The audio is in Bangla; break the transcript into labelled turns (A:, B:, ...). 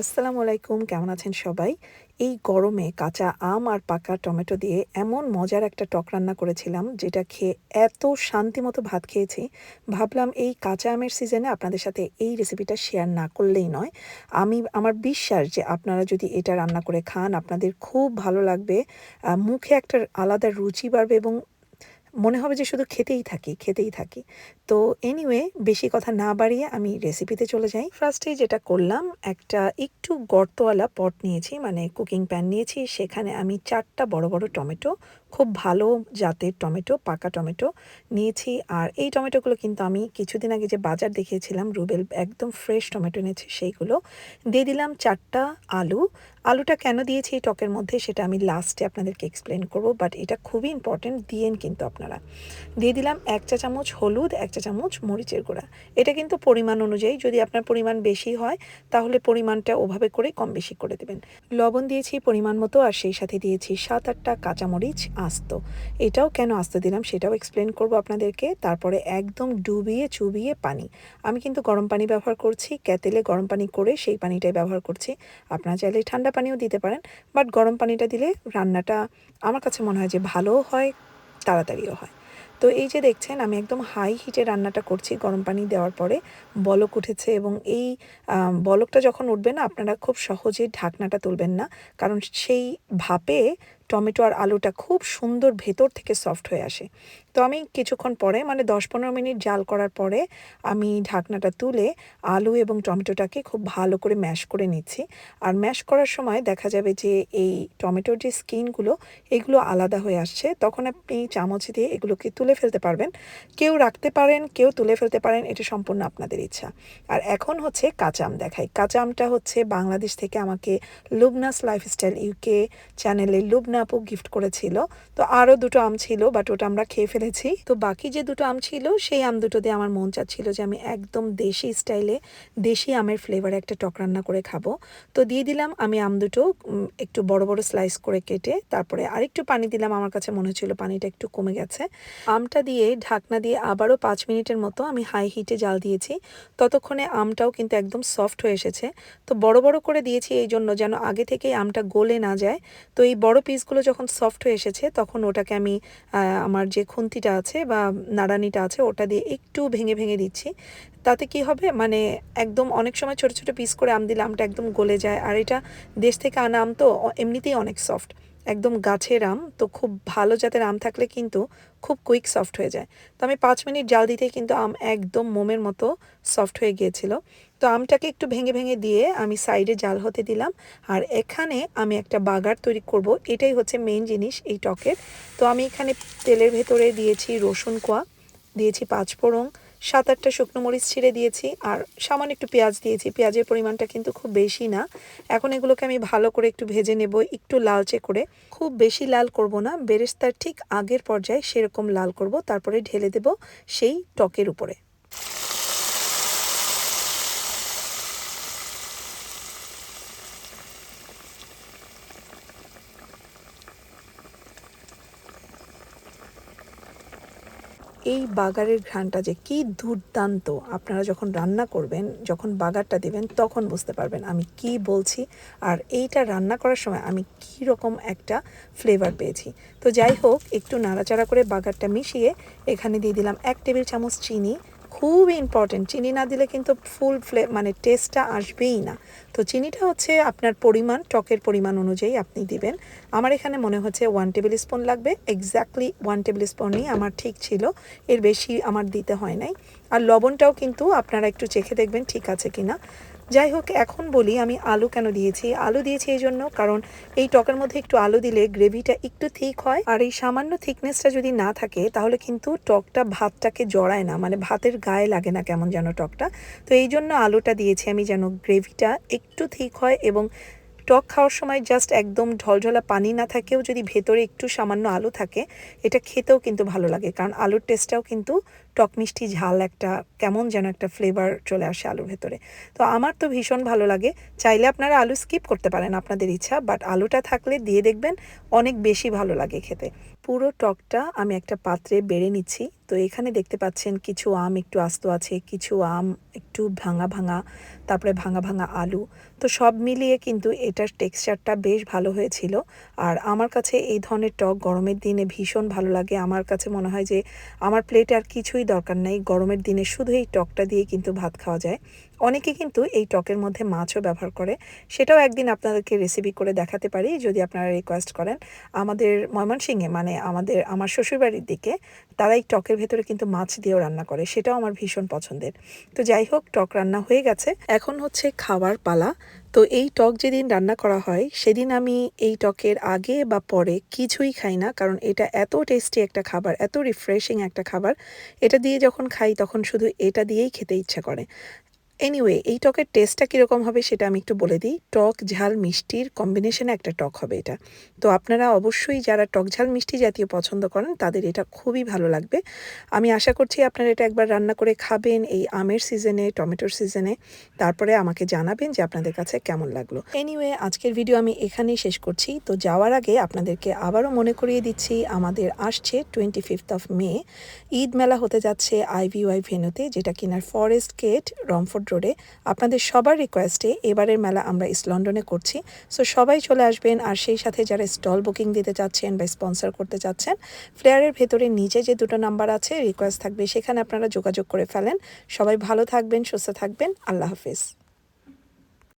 A: আসসালামু আলাইকুম, কেমন আছেন সবাই? এই গরমে কাঁচা আম আর পাকা টমেটো দিয়ে এমন মজার একটা টক রান্না করেছিলাম, যেটা খেয়ে এত শান্তি মতো ভাত খেয়েছি। ভাবলাম এই কাঁচা আমের সিজনে আপনাদের সাথে এই রেসিপিটা শেয়ার না করলেই নয়। আমি, আমার বিশ্বাস যে আপনারা যদি এটা রান্না করে খান, আপনাদের খুব ভালো লাগবে। মুখে একটা আলাদা রুচি বাড়বে এবং মনে হবে যে শুধু খেতেই থাকি খেতেই থাকি। তো এনিওয়ে বেশি কথা না বাড়িয়ে আমি রেসিপিতে চলে যাই। ফার্স্টে যেটা করলাম, একটা একটু গর্তওয়ালা পট নিয়েছি মানে কুকিং প্যান নিয়েছি। সেখানে আমি চারটা বড় বড় টমেটো খুব ভালো জাতের টমেটো, পাকা টমেটো নিয়েছি। আর এই টমেটোগুলো কিন্তু আমি কিছুদিন আগে যে বাজার দেখিয়েছিলাম, রুবেল একদম ফ্রেশ টমেটো এনেছি সেইগুলো। দিয়ে দিলাম চারটা আলু। আলুটা কেন দিয়েছি এই টকের মধ্যে সেটা আমি লাস্টে আপনাদেরকে এক্সপ্লেন করব বাট এটা খুবই ইম্পর্টেন্ট দিয়েন কিন্তু আপনারা। দিয়ে দিলাম এক চা চামচ হলুদ, এক চা চামচ মরিচের গুঁড়া। এটা কিন্তু পরিমাণ অনুযায়ী, যদি আপনার পরিমাণ বেশি হয়, তাহলে পরিমাণটা ওভাবে করে কম বেশি করে দেবেন। লবণ দিয়েছি পরিমাণ মতো, আর সেই সাথে দিয়েছি সাত আটটা কাঁচামরিচ আস্ত। এটাও কেন আস্ত দিলাম সেটাও এক্সপ্লেন করব আপনাদেরকে। তারপরে একদম ডুবিয়ে চুবিয়ে পানি। আমি কিন্তু গরম পানি ব্যবহার করছি ক্যাতেলে গরম পানি করে সেই পানিটাই ব্যবহার করছি। আপনারা চাইলে ঠান্ডা পানিও দিতে পারেন বাট গরম পানিটা দিলে রান্নাটা আমার কাছে মনে হয় যে ভালোও হয়, তাড়াতাড়িও হয়। তো এই যে দেখছেন, আমি একদম হাই হিটে রান্নাটা করছি গরম পানি দেওয়ার পরে। বলক উঠেছে এবং এই বলকটা যখন উঠবে না, আপনারা খুব সহজে ঢাকনাটা তুলবেন না। কারণ সেই ভাপে টমেটো আর আলুটা খুব সুন্দর ভেতর থেকে সফট হয়ে আসে। তো আমি কিছুক্ষণ পরে মানে দশ পনেরো মিনিট জাল করার পরে, আমি ঢাকনাটা তুলে আলু এবং টমেটোটাকে খুব ভালো করে ম্যাশ করে নিচ্ছি। আর ম্যাশ করার সময় দেখা যাবে যে, এই টমেটোর যে স্কিনগুলো এগুলো আলাদা হয়ে আসছে। তখন আপনি চামচ দিয়ে এগুলোকে তুলে ফেলতে পারবেন। কেউ রাখতে পারেন, কেউ তুলে ফেলতে পারেন, এটা সম্পূর্ণ আপনাদের ইচ্ছা। আর এখন হচ্ছে কাঁচা আম দেখাই। কাঁচা আমটা হচ্ছে বাংলাদেশ থেকে আমাকে লুবনাস লাইফস্টাইল ইউকে চ্যানেলে লুবনা আপু গিফট করেছিল। তো আরও দুটো আম ছিল বাট ওটা আমরা খেয়ে ফেলেছি। তো বাকি যে দুটো আম ছিল, সেই আম দুটো দিয়ে আমার মন চাচ্ছিল যে আমি একদম দেশি স্টাইলে দেশি আমের ফ্লেভারে একটা টক রান্না করে খাব। তো দিয়ে দিলাম আমি আম দুটো একটু বড় বড় স্লাইস করে কেটে তারপরে আরেকটু পানি দিলাম। আমার কাছে মনে হচ্ছিল পানিটা একটু কমে গেছে। আমটা দিয়ে ঢাকনা দিয়ে আবারও পাঁচ মিনিটের মতো আমি হাই হিটে জাল দিয়েছি। ততক্ষণে আমটাও কিন্তু একদম সফট হয়ে এসেছে। তো বড় বড় করে দিয়েছি এই জন্য যেন আগে থেকেই আমটা গলে না যায়। তো এই বড় পিসগুলো যখন সফট হয়ে এসেছে, তখন ওটাকে আমি আমার যে খুন্তিটা আছে বা নাড়ানিটা আছে, ওটা দিয়ে একটু ভেঙে ভেঙে দিচ্ছি। তাতে কি হবে? মানে একদম অনেক সময় ছোট ছোট পিস করে আম দিলে আমটা একদম গলে যায়। আর এটা দেশ থেকে আনা আম তো এমনিতেই অনেক সফট একদম গাছের আম, তো খুব ভালো জাতের আম থাকলে কিন্তু খুব কুইক সফট হয়ে যায়। তো আমি পাঁচ মিনিট জাল দিতেই কিন্তু আম একদম মোমের মতো সফট হয়ে গিয়েছিল। তো আমটাকে একটু ভেঙে ভেঙে দিয়ে আমি সাইডে জাল হতে দিলাম। আর এখানে আমি একটা বাগার তৈরি করব। এটাই হচ্ছে মেন জিনিস এই টকের। তো আমি এখানে তেলের ভেতরে দিয়েছি রসুন কোয়া, দিয়েছি পাঁচফোড়ন সাত আটটা শুকনো মরিচ ছিঁড়ে দিয়েছি আর সামান্য একটু পেঁয়াজ দিয়েছি। পেঁয়াজের পরিমাণটা কিন্তু খুব বেশি না। এখন এগুলোকে আমি ভালো করে একটু ভেজে নেব, একটু লালচে করে। খুব বেশি লাল করব না, বেরেস্তার ঠিক আগের পর্যায়ে সেরকম লাল করব, তারপরে ঢেলে দেব সেই টকের উপরে। এই বাগারের ঘ্রাণটা যে কি দুর্দান্ত। আপনারা যখন রান্না করবেন, যখন বাগারটা দিবেন, তখন বুঝতে পারবেন আমি কি বলছি আর এইটা রান্না করার সময় আমি কি রকম একটা ফ্লেভার পেয়েছি। তো যাই হোক, একটু নাড়াচাড়া করে বাগারটা মিশিয়ে এখানে দিয়ে দিলাম এক টেবিল চামচ চিনি খুব ইম্পর্টেন্ট চিনি না দিলে কিন্তু ফুল ফ্লে মানে টেস্টটা আসবেই না। তো চিনিটা হচ্ছে আপনার পরিমাণ, টকের পরিমাণ অনুযায়ী আপনি দিবেন। আমার এখানে মনে হচ্ছে ওয়ান টেবিল স্পুন লাগবে। এক্স্যাক্টলি ওয়ান টেবিল স্পুনই আমার ঠিক ছিল। এর বেশি আমার দিতে হয় নাই। আর লবণটাও কিন্তু আপনারা একটু চেখে দেখবেন ঠিক আছে কিনা। যাই হোক এখন বলি আমি আলু কেন দিয়েছি। আলু দিয়েছি এই জন্য কারণ এই টকের মধ্যে একটু আলু দিলে গ্রেভিটা একটু থিক হয়। আর এই সামান্য থিকনেসটা যদি না থাকে, তাহলে কিন্তু টকটা ভাতটাকে জড়ায় না মানে ভাতের গায়ে লাগে না কেমন যেন টকটা। তো এই জন্য আলুটা দিয়েছি আমি যেন গ্রেভিটা একটু থিক হয় এবং টক খাওয়ার সময় জাস্ট একদম ঢলঢলা পানি না থাকেও যদি ভেতরে একটু সামান্য আলু থাকে, এটা খেতেও কিন্তু ভালো লাগে। কারণ আলুর টেস্টটাও কিন্তু টক মিষ্টি ঝাল একটা, কেমন যেন একটা ফ্লেভার চলে আসে আলুর ভেতরে। তো আমার তো ভীষণ ভালো লাগে। চাইলে আপনারা আলু স্কিপ করতে পারেন আপনাদের ইচ্ছা বাট আলুটা থাকলে দিয়ে দেখবেন অনেক বেশি ভালো লাগে খেতে। পুরো টকটা আমি একটা পাত্রে বেড়ে নিচ্ছি। তো এখানে দেখতে পাচ্ছেন কিছু আম একটু আস্ত আছে, কিছু আম একটু ভাঙা ভাঙা, তারপরে ভাঙা ভাঙা আলু। তো সব মিলিয়ে কিন্তু এটার টেক্সচারটা বেশ ভালো হয়েছিল। আর আমার কাছে এই ধরনের টক গরমের দিনে ভীষণ ভালো লাগে। আমার কাছে মনে হয় যে আমার প্লেটে আর কিছুই দরকার নাই। গরমের দিনে শুধু এই টকটা দিয়ে কিন্তু ভাত খাওয়া যায়। অনেকে কিন্তু এই টকের মধ্যে মাছও ব্যবহার করে। সেটাও একদিন আপনাদেরকে রেসিপি করে দেখাতে পারি, যদি আপনারা রিকোয়েস্ট করেন। আমাদের ময়মনসিংহে মানে আমাদের, আমার শ্বশুরবাড়ির দিকে তারা এই টকের ভেতরে কিন্তু মাছ দিয়েও রান্না করে। সেটাও আমার ভীষণ পছন্দের। তো যাই হোক, টক রান্না হয়ে গেছে। এখন হচ্ছে খাওয়ার পালা। তো এই টক যেদিন রান্না করা হয়, সেদিন আমি এই টকের আগে বা পরে কিছুই খাই না, কারণ এটা এত টেস্টি একটা খাবার, এত রিফ্রেশিং একটা খাবার। এটা দিয়ে যখন খাই, তখন শুধু এটা দিয়েই খেতে ইচ্ছা করে। এনিওয়ে এই টকের টেস্টটা কীরকম হবে সেটা আমি একটু বলে দিই। টক, ঝাল, মিষ্টির কম্বিনেশনে একটা টক হবে এটা। তো আপনারা অবশ্যই যারা টক, ঝাল, মিষ্টি জাতীয় পছন্দ করেন, তাদের এটা খুবই ভালো লাগবে। আমি আশা করছি আপনারা এটা একবার রান্না করে খাবেন এই আমের সিজনে টমেটোর সিজনে তারপরে আমাকে জানাবেন যে আপনাদের কাছে কেমন লাগল। এনিওয়ে আজকের ভিডিও আমি এখানেই শেষ করছি। তো যাওয়ার আগে আপনাদেরকে আবারও মনে করিয়ে দিচ্ছি, আমাদের আসছে twenty fifth of May Eid মেলা হতে যাচ্ছে আইভিওয়াই ভেনুতে যেটা কিনার ফরেস্ট গেট রমফোর্ড রোডে আপনাদের সবার রিকোয়েস্টে এবারের মেলা আমরা ইস্ট লন্ডনে করছি। সো সবাই চলে আসবেন আর সেই সাথে যারা স্টল বুকিং দিতে চাচ্ছেন বা স্পন্সর করতে চাচ্ছেন ফ্লেয়ারের ভেতরে নিচে যে দুটো নাম্বার আছে রিকোয়েস্ট থাকবে, সেখানে আপনারা যোগাযোগ করে ফেলেন। সবাই ভালো থাকবেন, সুস্থ থাকবেন। আল্লাহ হাফিজ।